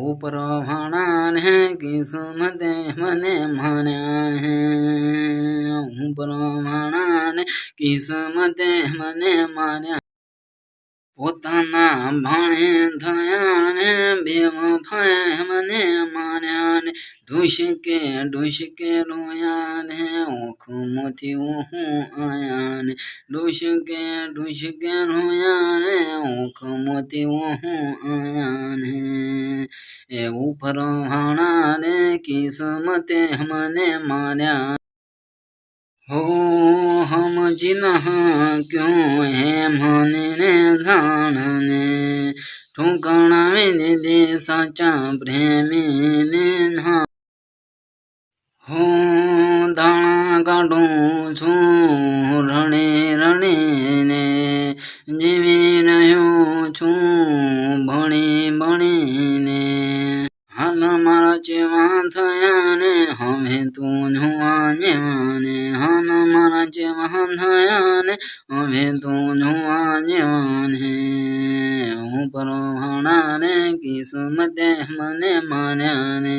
ઉપરવાણા ને કિસ્મતે મને માન્યા હે? ઉપરવાણા ને કિસ્મતે મને માન્યા પોતાના ભાણે થયા ને બે વફાએ મને માન્યા ને ઢુસકે ઢુસકે રોયા ને ઓખમાંથી હું? આયા ને ઢુસકે ઢુસકે રોયા ને ઓખમાંથી હું? આયા એ ઉપર ભાણા ને કિસ્મતે હમને માર્યા. હો સમજી ન ક્યો હે મને જાણને ઠુકણાવી દીધી સાચા પ્રેમીને ના. હો, દાણા કાઢું છું રણે રણે ને જીવી રહ્યો છું ભણી હાલ મારા જેવા થયા ને હવે તું જોવા જેવા ને હાલ મારા જેવા થયા ને હવે તું જોવા જેવા ને હું પરવાણા ને કિસ્મતે મને માન્યા ને